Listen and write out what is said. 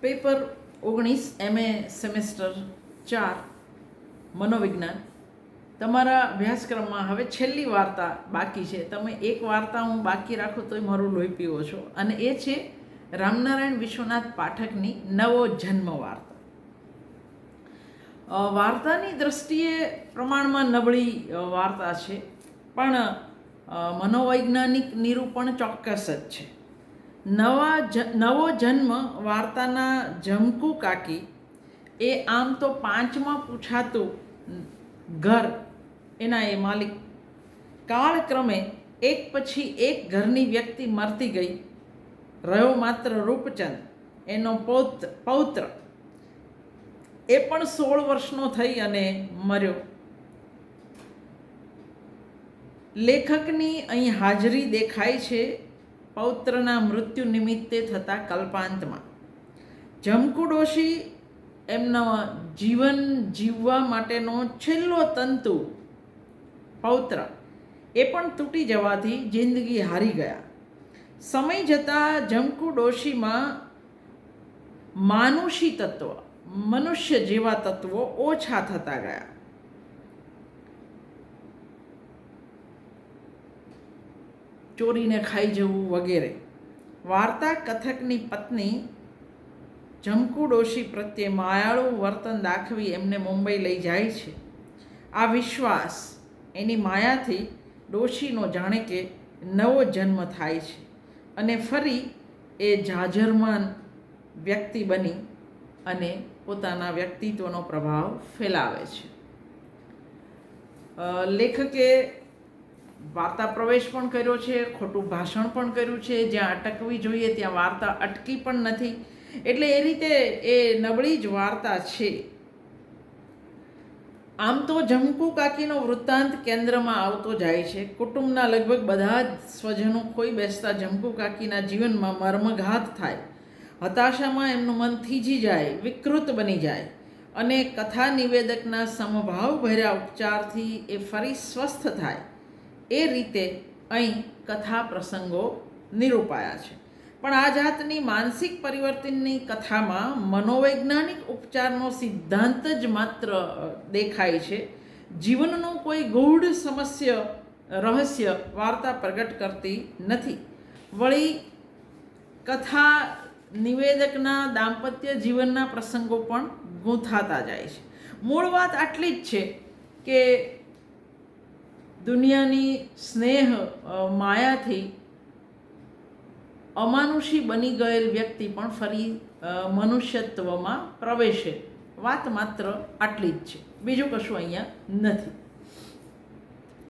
Paper ઓગણીસ MA semester ચાર, મનોવિજ્ઞાન. તમારા અભ્યાસક્રમમાં હવે છેલ્લી વાર્તા બાકી છે. તમે એક વાર્તા હું બાકી રાખું તોય મારું લોહી પીવો છો. અને એ છે રામનારાયણ વિશ્વનાથ પાઠકની નવો જન્મ વાર્તા. વાર્તાની દ્રષ્ટિએ પ્રમાણમાં નબળી વાર્તા છે. પણ મનોવૈજ્ઞાનિક નિરૂપણ ચોક્કસ જ છે. નવા જ, નવો જન્મ વાર્તાના જમકુ કાકી એ આમ તો પાંચમાં પૂછાતું ઘર એના એ માલિક. કાળક્રમે એક પછી એક ઘરની વ્યક્તિ મરતી ગઈ. રહ્યો માત્ર રૂપચંદ, એનો પૌત્ર પૌત્ર. એ પણ સોળ વર્ષનો થઈ અને મર્યો. લેખકની અહીં હાજરી દેખાય છે પૌત્રના મૃત્યુ નિમિત્તે થતા કલ્પાંતમાં. જમકુ એમનો જીવન જીવવા માટેનો છેલ્લો તંતુ, પૌત્ર, એ પણ તૂટી જવાથી જિંદગી હારી ગયા. સમય જતાં જમકુ ડોશીમાં માનુષી તત્વ, મનુષ્ય જેવા તત્વો ઓછા થતા ગયા. ચોરીને ખાઈ જવું વગેરે. વાર્તા કથકની પત્ની જમકુ ડોશી પ્રત્યે માયાળું વર્તન દાખવી એમને મુંબઈ લઈ જાય છે. આ વિશ્વાસ એની માયાથી ડોશીનો જાણે કે નવો જન્મ થાય છે અને ફરી એ જાજરમાન વ્યક્તિ બની અને પોતાના વ્યક્તિત્વનો પ્રભાવ ફેલાવે છે. લેખકે વાર્તા પ્રવેશ પણ કર્યો છે, ખોટું ભાષણ પણ કર્યું છે, જ્યાં અટકવી જોઈએ ત્યાં વાર્તા અટકી પણ નથી. એટલે એ રીતે એ નબળી જ વાર્તા છે. આમ તો જમકુ કાકીનો વૃત્તાંત કેન્દ્રમાં આવતો જાય છે. કુટુંબના લગભગ બધા જ સ્વજનો ખોઈ બેસતા જમકુ કાકીના જીવનમાં મર્મઘાત થાય. હતાશામાં એમનું મન થીજી જાય, વિકૃત બની જાય અને કથા નિવેદકના સમભાવ ભર્યા ઉપચારથી એ ફરી સ્વસ્થ થાય. એ રીતે અહીં કથા પ્રસંગો નિરૂપાયા છે. પણ આ જાતની માનસિક પરિવર્તનની કથામાં મનોવૈજ્ઞાનિક ઉપચારનો સિદ્ધાંત જ માત્ર દેખાય છે. જીવનનું કોઈ ગૂઢ સમસ્ય, રહસ્ય વાર્તા પ્રગટ કરતી નથી. વળી કથા નિવેદકના દાંપત્ય જીવનના પ્રસંગો પણ ગૂંથાતા જાય છે. મૂળ વાત આટલી જ છે કે દુનિયાની સ્નેહ માયાથી અમાનુષી બની ગયેલ વ્યક્તિ પણ ફરી મનુષ્યત્વમાં પ્રવેશે. વાત માત્ર આટલી જ છે. બીજું કશું અહીંયા નથી.